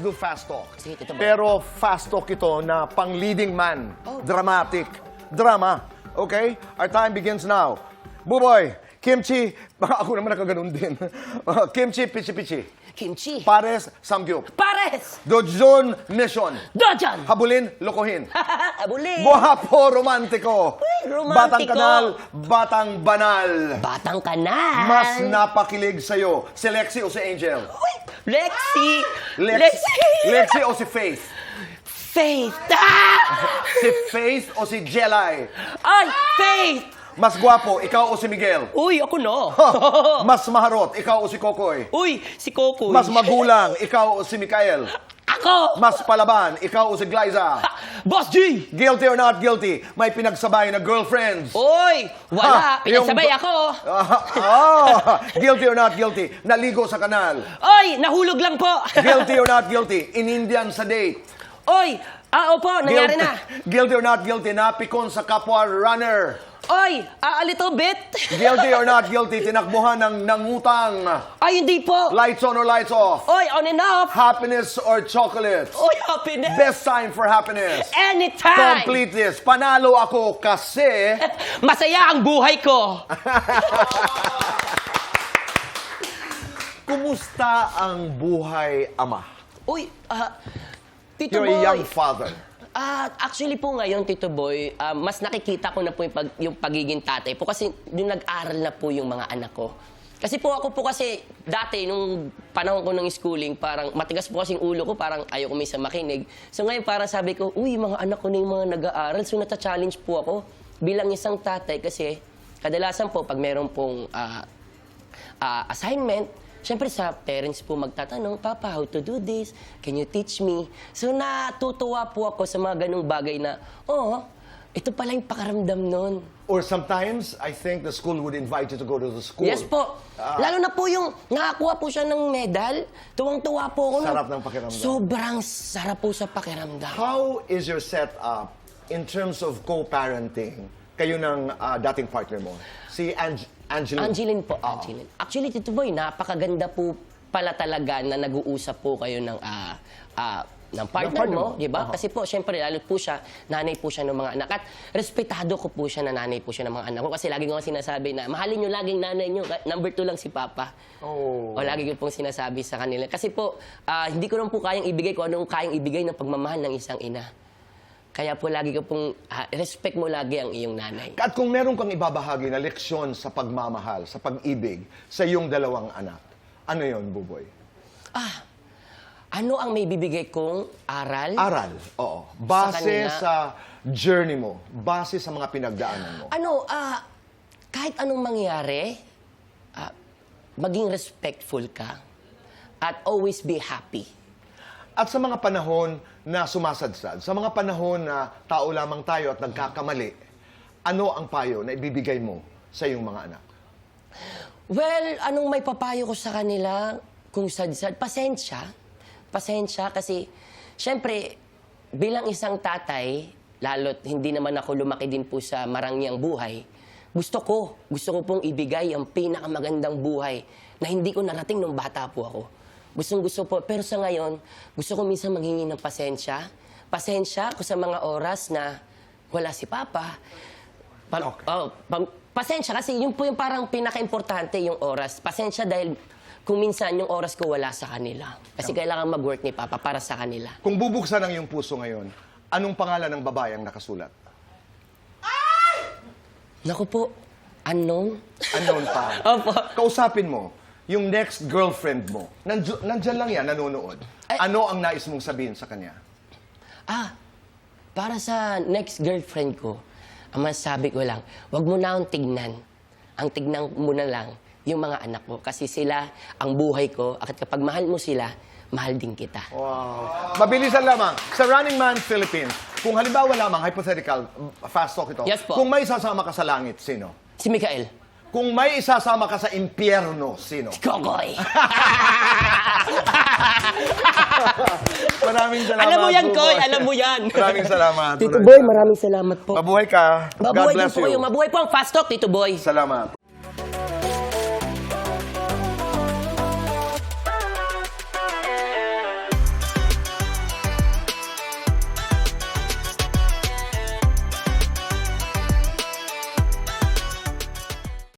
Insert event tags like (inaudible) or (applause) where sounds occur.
let's do fast talk. Sige. Pero fast talk ito na pang leading man. Dramatic. Drama. Okay? Our time begins now. Buboy, kimchi, (laughs) baka ako naman nakaganon din. (laughs) Kimchi, pichi-pichi. Kimchi. Pares, samgyup. Pares! Dojon, mission. Dojan! Habulin, lokohin. (laughs) Abuli! Guwapo, romantiko. Uy, romantiko. Batang kanal, batang banal. Batang ka na! Mas napakilig sa'yo, si Lexi o si Angel? Uy! Lexi! Lex- Lexi! Lexi o si Faith? Faith! Ah! (laughs) Si Faith o si Jelay? Ay! Faith! Mas gwapo, ikaw o si Miguel? Uy, ako no. Mas maharot, ikaw o si Kokoy? Uy, si Kokoy. Mas magulang, ikaw o si Mikael? Ako! Mas palaban, ikaw o si Glyza? Boss G! Guilty or not guilty, may pinagsabay na girlfriends? Uy! Wala! Ha, yung- Pinagsabay ako! Ah, (laughs) ah, guilty or not guilty, naligo sa kanal? Uy! Nahulog lang po! (laughs) Guilty or not guilty, in Indian sa date? Uy! Ah, opo, nangyari Guilty- na. (laughs) Guilty or not guilty, napikon sa kapwa runner? Ah, a little bit. (laughs) Guilty or not guilty, tinakbuhan ng nangutang? Ay, hindi po. Lights on or lights off? Uy, on and off. Happiness or chocolates? Uy, happiness. Best time for happiness? Anytime. Complete this. Panalo ako kasi... (laughs) Masaya ang buhay ko. (laughs) Kumusta ang buhay ama? Uy, ah, Tito You're Boy. a young father. Ah, actually po ngayon, Tito Boy, ah, mas nakikita ko na po yung, pag, yung pagiging tatay po kasi yung nag-aral na po yung mga anak ko. Kasi po ako po kasi dati nung panahon ko ng schooling, parang matigas po kasi yung ulo ko, parang ayaw ko minsan makinig. So ngayon parang sabi ko, uy, mga anak ko na yung mga nag-aaral. So nata-challenge po ako bilang isang tatay kasi kadalasan po pag meron pong ah, ah, assignment, syempre sa parents po magtatanong, Papa, how to do this? Can you teach me? So natutuwa po ako sa mga ganong bagay na, oh, ito pala yung pakaramdam nun. Or sometimes, I think the school would invite you to go to the school. Yes po. Lalo na po yung nakakuha po siya ng medal, tuwang-tuwa po ako. nun. Sarap ng pakiramdam. Sobrang sarap po sa pakiramdam. How is your setup in terms of co-parenting kayo ng ah, dating partner mo? Si Ange- Angeline. Angeline po, Angeline. Actually, Tito Boy, napakaganda po pala talaga na nag-uusap po kayo ng ah, ah, ng partner, partner mo, mo. di ba? Kasi po, syempre, lalo po siya, nanay po siya ng mga anak. At respetado ko po siya na nanay po siya ng mga anak ko. Kasi lagi ko nga sinasabi na, mahalin nyo laging nanay nyo. Number two lang si Papa. Oh. O lagi ko pong sinasabi sa kanila. Kasi po, ah, hindi ko rin po kayang ibigay kung anong kayang ibigay ng pagmamahal ng isang ina. Kaya po lagi ko pong, ah, respect mo lagi ang iyong nanay. At kung meron kang ibabahagi na leksyon sa pagmamahal, sa pag-ibig, sa iyong dalawang anak, ano yon Buboy? Ano ang may bibigay kong aral? Aral, oo. Base kanila. sa, journey mo, base sa mga pinagdaanan mo. Ano, ah, kahit anong mangyari, ah, maging respectful ka at always be happy. At sa mga panahon na sumasadsad, sa mga panahon na tao lamang tayo at nagkakamali, ano ang payo na ibibigay mo sa iyong mga anak? Well, anong may papayo ko sa kanila kung sad-sad? Pasensya. Pasensya kasi, syempre, bilang isang tatay, lalo't hindi naman ako lumaki din po sa marangyang buhay, gusto ko, gusto ko pong ibigay ang pinakamagandang buhay na hindi ko narating nung bata po ako. Gustong gusto po. Pero sa ngayon, gusto ko minsan maghingi ng pasensya. Pasensya ko sa mga oras na wala si Papa. Pa- Okay. oh, pa- pasensya kasi yun po yung parang pinaka-importante yung oras. Pasensya dahil kung minsan yung oras ko wala sa kanila. Kasi kailangan mag-work ni Papa para sa kanila. Kung bubuksan ang iyong puso ngayon, anong pangalan ng babae ang nakasulat? Naku po, unknown? Unknown pa. (laughs) Opo. Kausapin mo, yung next girlfriend mo, nandiyo, nandyan lang yan, nanonood. Ay- Ano ang nais mong sabihin sa kanya? Ah, para sa next girlfriend ko, ang masasabi ko lang, wag mo na akong tignan. Ang tignan mo na lang yung mga anak ko. Kasi sila ang buhay ko. At kapag mahal mo sila, mahal din kita. Wow. Mabilisan lamang. Sa Running Man Philippines, kung halimbawa lamang, hypothetical, fast talk ito. Yes po. Kung may isasama ka sa langit, sino? Si Mikael. Kung may isasama ka sa impyerno, sino? Kokoy! (laughs) Maraming salamat. alam mo yan, Buboy. Koy! Alam mo yan! Maraming salamat. Tito Boy, maraming salamat po. Mabuhay ka. Mabuhay God din bless po you. kayo. Mabuhay po ang Fast Talk, Tito Boy. Salamat.